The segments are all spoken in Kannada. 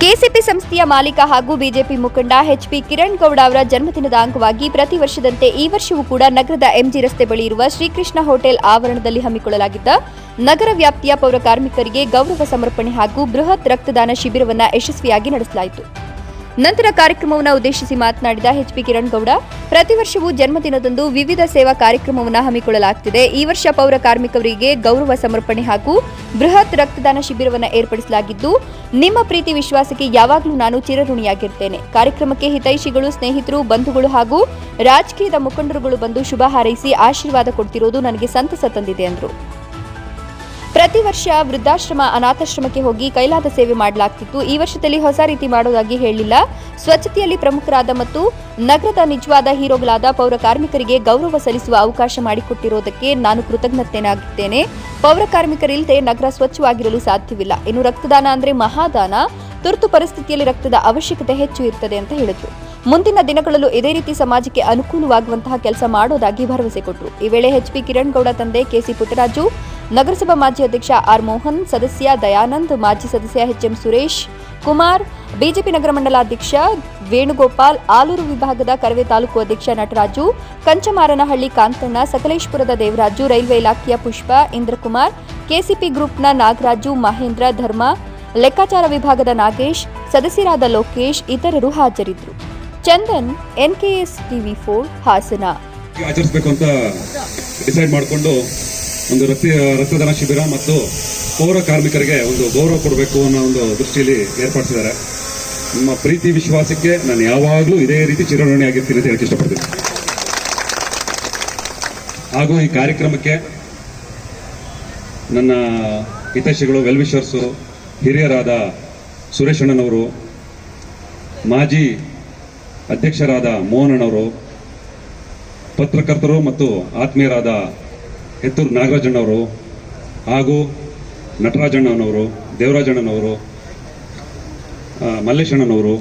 ಕೆಸಿಪಿ ಸಂಸ್ಥೆಯ ಮಾಲೀಕ ಹಾಗೂ ಬಿಜೆಪಿ ಮುಖಂಡ ಎಚ್ಪಿ ಕಿರಣ್ ಗೌಡ ಅವರ ಜನ್ಮದಿನದ ಅಂಗವಾಗಿ ಪ್ರತಿ ವರ್ಷದಂತೆ ಈ ವರ್ಷವೂ ಕೂಡ ನಗರದ ಎಂಜಿ ರಸ್ತೆ ಬಳಿ ಇರುವ ಶ್ರೀಕೃಷ್ಣ ಹೋಟೆಲ್ ಆವರಣದಲ್ಲಿ ಹಮ್ಮಿಕೊಳ್ಳಲಾಗಿದ್ದ ನಗರ ವ್ಯಾಪ್ತಿಯ ಪೌರ ಕಾರ್ಮಿಕರಿಗೆ ಗೌರವ ಸಮರ್ಪಣೆ ಹಾಗೂ ಬೃಹತ್ ರಕ್ತದಾನ ಶಿಬಿರವನ್ನು ಯಶಸ್ವಿಯಾಗಿ ನಡೆಸಲಾಯಿತು. ನಂತರ ಕಾರ್ಯಕ್ರಮವನ್ನು ಉದ್ದೇಶಿಸಿ ಮಾತನಾಡಿದ ಎಚ್ಪಿ ಕಿರಣ್ ಗೌಡ ಪ್ರತಿ ವರ್ಷವೂ ಜನ್ಮದಿನದಂದು ವಿವಿಧ ಸೇವಾ ಕಾರ್ಯಕ್ರಮವನ್ನು ಹಮ್ಮಿಕೊಳ್ಳಲಾಗುತ್ತಿದೆ ಈ ವರ್ಷ ಪೌರ ಕಾರ್ಮಿಕರಿಗೆ ಗೌರವ ಸಮರ್ಪಣೆ ಹಾಗೂ ಬೃಹತ್ ರಕ್ತದಾನ ಶಿಬಿರವನ್ನು ಏರ್ಪಡಿಸಲಾಗಿದ್ದು, ನಿಮ್ಮ ಪ್ರೀತಿ ವಿಶ್ವಾಸಕ್ಕೆ ಯಾವಾಗಲೂ ನಾನು ಚಿರಋಣಿಯಾಗಿರ್ತೇನೆ. ಕಾರ್ಯಕ್ರಮಕ್ಕೆ ಹಿತೈಷಿಗಳು, ಸ್ನೇಹಿತರು, ಬಂಧುಗಳು ಹಾಗೂ ರಾಜಕೀಯದ ಮುಖಂಡರುಗಳು ಬಂದು ಶುಭ ಹಾರೈಸಿ ಆಶೀರ್ವಾದ ಕೊಡ್ತಿರೋದು ನನಗೆ ಸಂತಸ ತಂದಿದೆ ಎಂದರು ಪ್ರತಿ ವರ್ಷ ವೃದ್ಧಾಶ್ರಮ, ಅನಾಥಾಶ್ರಮಕ್ಕೆ ಹೋಗಿ ಕೈಲಾದ ಸೇವೆ ಮಾಡಲಾಗ್ತಿತ್ತು. ಈ ವರ್ಷದಲ್ಲಿ ಹೊಸ ರೀತಿ ಮಾಡೋದಾಗಿ ಹೇಳಿಲ್ಲ. ಸ್ವಚ್ಛತೆಯಲ್ಲಿ ಪ್ರಮುಖರಾದ ಮತ್ತು ನಗರದ ನಿಜವಾದ ಹೀರೋಗಳಾದ ಪೌರ ಕಾರ್ಮಿಕರಿಗೆ ಗೌರವ ಸಲ್ಲಿಸುವ ಅವಕಾಶ ಮಾಡಿಕೊಟ್ಟಿರೋದಕ್ಕೆ ನಾನು ಕೃತಜ್ಞತೆನಾಗಿದ್ದೇನೆ. ಪೌರ ಕಾರ್ಮಿಕರಿಲ್ಲದೆ ನಗರ ಸ್ವಚ್ಛವಾಗಿರಲು ಸಾಧ್ಯವಿಲ್ಲ. ಇನ್ನು ರಕ್ತದಾನ ಅಂದ್ರೆ ಮಹಾದಾನ. ತುರ್ತು ಪರಿಸ್ಥಿತಿಯಲ್ಲಿ ರಕ್ತದ ಅವಶ್ಯಕತೆ ಹೆಚ್ಚು ಇರ್ತದೆ ಅಂತ ಹೇಳಿದ್ರು. ಮುಂದಿನ ದಿನಗಳಲ್ಲೂ ಇದೇ ರೀತಿ ಸಮಾಜಕ್ಕೆ ಅನುಕೂಲವಾಗುವಂತಹ ಕೆಲಸ ಮಾಡೋದಾಗಿ ಭರವಸೆ ಕೊಟ್ಟರು ಈ ವೇಳೆ ಎಚ್ಪಿ ಕಿರಣ್ ಗೌಡ ತಂದೆ ಕೆಸಿ ಪುಟ್ಟರಾಜು, ನಗರಸಭಾ ಮಾಜಿ ಅಧ್ಯಕ್ಷ ಆರ್ ಮೋಹನ್, ಸದಸ್ಯ ದಯಾನಂದ್, ಮಾಜಿ ಸದಸ್ಯ H M Suresh, Kumar, BJP ನಗರ ಮಂಡಲಾಧ್ಯಕ್ಷ ವೇಣುಗೋಪಾಲ್, ಆಲೂರು ವಿಭಾಗದ ಕರವೆ ತಾಲೂಕು ಅಧ್ಯಕ್ಷ ನಟರಾಜು, ಕಂಚಮಾರನಹಳ್ಳಿ ಕಾಂತಣ್ಣ, ಸಕಲೇಶ್ಪುರದ ದೇವರಾಜು, ರೈಲ್ವೆ ಇಲಾಖೆಯ ಪುಷ್ಪ ಇಂದ್ರಕುಮಾರ್ ಕೆಸಿಪಿ ಗ್ರೂಪ್ನ ನಾಗರಾಜು, ಮಹೇಂದ್ರ ಧರ್ಮ, ಲೆಕ್ಕಾಚಾರ ವಿಭಾಗದ ನಾಗೇಶ್, ಸದಸ್ಯರಾದ ಲೋಕೇಶ್, ಇತರರು ಹಾಜರಿದ್ದರು. Chandan NKS TV four, Hassan. ಆಚರಿಸಬೇಕು ಅಂತ ಡಿಸೈಡ್ ಮಾಡಿಕೊಂಡು ಒಂದು ರಸ್ತೆ, ರಕ್ತದಾನ ಶಿಬಿರ ಮತ್ತು ಪೌರ ಕಾರ್ಮಿಕರಿಗೆ ಒಂದು ಗೌರವ ಕೊಡಬೇಕು ಅನ್ನೋ ಒಂದು ದೃಷ್ಟಿಯಲ್ಲಿ ಏರ್ಪಡಿಸಿದ್ದಾರೆ. ನಿಮ್ಮ ಪ್ರೀತಿ, ವಿಶ್ವಾಸಕ್ಕೆ ನಾನು ಯಾವಾಗಲೂ ಇದೇ ರೀತಿ ಚಿರಋಣಿ ಆಗಿರ್ತೀನಿ ಅಂತ ಹೇಳಕ್ಕೆ ಇಷ್ಟಪಡ್ತೀನಿ. ಹಾಗೂ ಈ ಕಾರ್ಯಕ್ರಮಕ್ಕೆ ನನ್ನ ಹಿತೈಷಿಗಳು ವೆಲ್ವಿಷರ್ಸು ಹಿರಿಯರಾದ ಸುರೇಶಣ್ಣನವರು ಮಾಜಿ ಅಧ್ಯಕ್ಷರಾದ ಮೋಹನಣ್ಣವರು ಪತ್ರಕರ್ತರು ಮತ್ತು ಆತ್ಮೀಯರಾದ ಹೆತ್ತೂರು ನಾಗರಾಜಣ್ಣವರು ಹಾಗೂ ನಟರಾಜಣ್ಣನವರು, ದೇವರಾಜಣ್ಣನವರು ಮಲ್ಲೇಶಣ್ಣನವರು,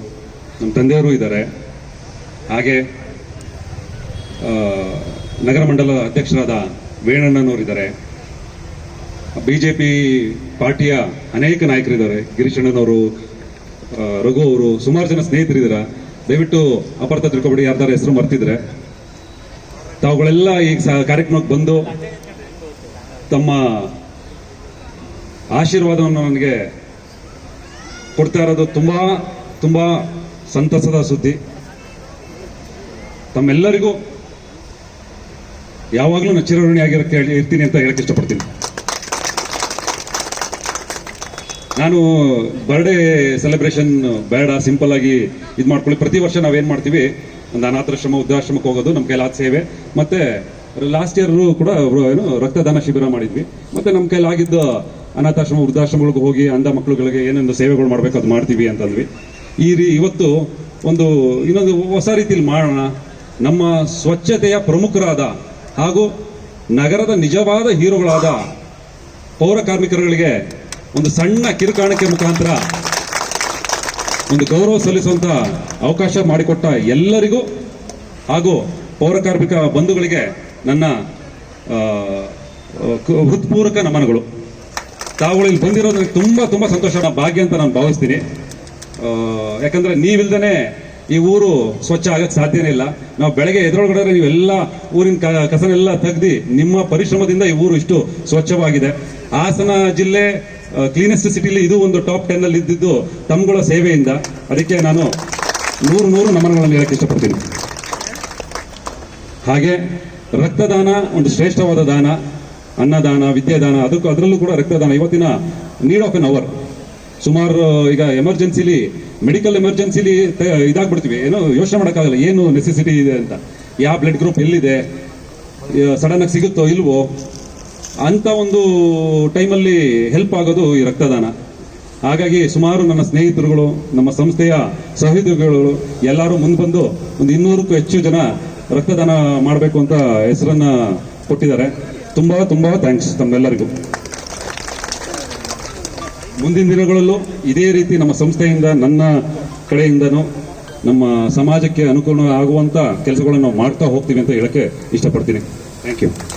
ನಮ್ಮ ತಂದೆಯವರು ಇದ್ದಾರೆ. ಹಾಗೆ ನಗರ ಮಂಡಲದ ಅಧ್ಯಕ್ಷರಾದ ವೇಣಣ್ಣನವರು ಇದ್ದಾರೆ. ಬಿ ಜೆ ಪಿ ಪಾರ್ಟಿಯ ಅನೇಕ ನಾಯಕರಿದ್ದಾರೆ. ಗಿರೀಶಣ್ಣನವರು ರಘು ಅವರು, ಸುಮಾರು ಜನ ಸ್ನೇಹಿತರಿದ್ದಾರೆ. ದಯವಿಟ್ಟು ಅಪಾರ್ಥ ತಿಳ್ಕೊಬೇಡಿ, ಯಾರ್ದಾರ ಹೆಸರು ಮರ್ತಿದ್ರೆ. ತಾವುಗಳೆಲ್ಲ ಈ ಕಾರ್ಯಕ್ರಮಕ್ಕೆ ಬಂದು ತಮ್ಮ ಆಶೀರ್ವಾದವನ್ನು ನನಗೆ ಕೊಡ್ತಾ ಇರೋದು ತುಂಬಾ ತುಂಬಾ ಸಂತಸದ ಸುದ್ದಿ. ತಮ್ಮೆಲ್ಲರಿಗೂ ಯಾವಾಗಲೂ ನಾನು ಆಗಿರೋಕ್ಕೆ ಇರ್ತೀನಿ ಅಂತ ಹೇಳಕ್ಕೆ ಇಷ್ಟಪಡ್ತೀನಿ. ನಾನು ಬರ್ಡೇ ಸೆಲೆಬ್ರೇಷನ್ ಬೇಡ ಸಿಂಪಲ್ ಆಗಿ ಇದು ಮಾಡ್ಕೊಳ್ಳಿ. ಪ್ರತಿ ವರ್ಷ ನಾವೇನು ಮಾಡ್ತೀವಿ, ಒಂದು ಅನಾಥಾಶ್ರಮ, ವೃದ್ಧಾಶ್ರಮಕ್ಕೆ ಹೋಗೋದು ನಮ್ಮ ಕೈಲಾದ ಸೇವೆ. ಮತ್ತೆ ಲಾಸ್ಟ್ ಇಯರ್ ಕೂಡ ಏನು ರಕ್ತದಾನ ಶಿಬಿರ ಮಾಡಿದ್ವಿ. ಮತ್ತೆ ನಮ್ಮ ಕೈಲಾಗಿದ್ದ ಅನಾಥಾಶ್ರಮ, ವೃದ್ಧಾಶ್ರಮಗಳಿಗೆ ಹೋಗಿ ಅಂಧ ಮಕ್ಕಳುಗಳಿಗೆ ಏನೇನು ಸೇವೆಗಳು ಮಾಡಬೇಕು, ಅದು ಮಾಡ್ತೀವಿ ಅಂತಂದ್ವಿ. ಈ ರೀ ಇವತ್ತು ಒಂದು ಇನ್ನೊಂದು ಹೊಸ ರೀತಿಯಲ್ಲಿ ಮಾಡೋಣ. ನಮ್ಮ ಸ್ವಚ್ಛತೆಯ ಪ್ರಮುಖರಾದ ಹಾಗೂ ನಗರದ ನಿಜವಾದ ಹೀರೋಗಳಾದ ಪೌರ ಕಾರ್ಮಿಕರುಗಳಿಗೆ ಒಂದು ಸಣ್ಣ ಕಿರುಕಾಣಿಕೆ ಮುಖಾಂತರ ಒಂದು ಗೌರವ ಸಲ್ಲಿಸುವಂತ ಅವಕಾಶ ಮಾಡಿಕೊಟ್ಟ ಎಲ್ಲರಿಗೂ ಹಾಗೂ ಪೌರ ಕಾರ್ಮಿಕ ಬಂಧುಗಳಿಗೆ ನನ್ನ ಹೃತ್ಪೂರ್ವಕ ನಮನಗಳು. ತಾವುಗಳು ಇಲ್ಲಿ ಬಂದಿರೋದು ನನಗೆ ತುಂಬ ತುಂಬ ಸಂತೋಷ ಭಾಗ್ಯ ಅಂತ ನಾನು ಭಾವಿಸ್ತೀನಿ. ಯಾಕಂದರೆ ನೀವಿಲ್ದೇನೆ ಈ ಊರು ಸ್ವಚ್ಛ ಆಗಕ್ಕೆ ಸಾಧ್ಯನೇ ಇಲ್ಲ. ನಾವು ಬೆಳಗ್ಗೆ ಎದುರೊಳಗಡೆ ನೀವೆಲ್ಲ ಊರಿನ ಕಸನೆಲ್ಲ ತೆಗ್ದು ನಿಮ್ಮ ಪರಿಶ್ರಮದಿಂದ ಈ ಊರು ಇಷ್ಟು ಸ್ವಚ್ಛವಾಗಿದೆ. ಹಾಸನ ಜಿಲ್ಲೆ ಕ್ಲೀನೆಸ್ಟ್ ಸಿಟಿಲಿ ಇದು ಒಂದು ಟಾಪ್ ಟೆನ್ ಅಲ್ಲಿ ಇದ್ದಿದ್ದು ತಮ್ಗಳ ಸೇವೆಯಿಂದ. ಅದಕ್ಕೆ ನಾನು ನೂರು ನೂರು ನಮನಗಳನ್ನು ಹೇಳಕ್ಕೆ ಇಷ್ಟಪಡ್ತೀನಿ. ಹಾಗೆ ರಕ್ತದಾನ, ಒಂದು ಶ್ರೇಷ್ಠವಾದ ದಾನ, ಅನ್ನದಾನ, ವಿದ್ಯಾದಾನ, ಅದಕ್ಕೂ ಅದರಲ್ಲೂ ಕೂಡ ರಕ್ತದಾನ. ಇವತ್ತಿನ ನೀಡ್ ಆಫ್ ಎನ್ ಅವರ್ ಸುಮಾರು, ಈಗ ಎಮರ್ಜೆನ್ಸಿಲಿ ಮೆಡಿಕಲ್ ಎಮರ್ಜೆನ್ಸಿಲಿ ಇದಾಗ್ಬಿಡ್ತೀವಿ. ಏನೋ ಯೋಚನೆ ಮಾಡೋಕ್ಕಾಗಲ್ಲ. ಏನು ನೆಸೆಸಿಟಿ ಇದೆ ಅಂತ. ಯಾವ ಬ್ಲಡ್ ಗ್ರೂಪ್ ಎಲ್ಲಿದೆ? ಸಡನ್ ಆಗಿ ಸಿಗುತ್ತೋ ಇಲ್ವೋ? ಅಂತ ಒಂದು ಟೈಮಲ್ಲಿ ಹೆಲ್ಪ್ ಆಗೋದು ಈ ರಕ್ತದಾನ. ಹಾಗಾಗಿ ಸುಮಾರು ನನ್ನ ಸ್ನೇಹಿತರುಗಳು, ನಮ್ಮ ಸಂಸ್ಥೆಯ ಸಹೋದ್ಯೋಗಿಗಳು ಎಲ್ಲರೂ ಮುಂದೆ ಬಂದು ಒಂದು ಇನ್ನೂರಕ್ಕೂ ಹೆಚ್ಚು ಜನ ರಕ್ತದಾನ ಮಾಡಬೇಕು ಅಂತ ಹೆಸರನ್ನು ಕೊಟ್ಟಿದ್ದಾರೆ. ತುಂಬ ತುಂಬ ಥ್ಯಾಂಕ್ಸ್ ತಮ್ಮೆಲ್ಲರಿಗೂ. ಮುಂದಿನ ದಿನಗಳಲ್ಲೂ ಇದೇ ರೀತಿ ನಮ್ಮ ಸಂಸ್ಥೆಯಿಂದ, ನನ್ನ ಕಡೆಯಿಂದನೂ ನಮ್ಮ ಸಮಾಜಕ್ಕೆ ಅನುಕೂಲ ಆಗುವಂಥ ಕೆಲಸಗಳನ್ನು ನಾವು ಮಾಡ್ತಾ ಹೋಗ್ತೀವಿ ಅಂತ ಹೇಳಕ್ಕೆ ಇಷ್ಟಪಡ್ತೀನಿ. Thank you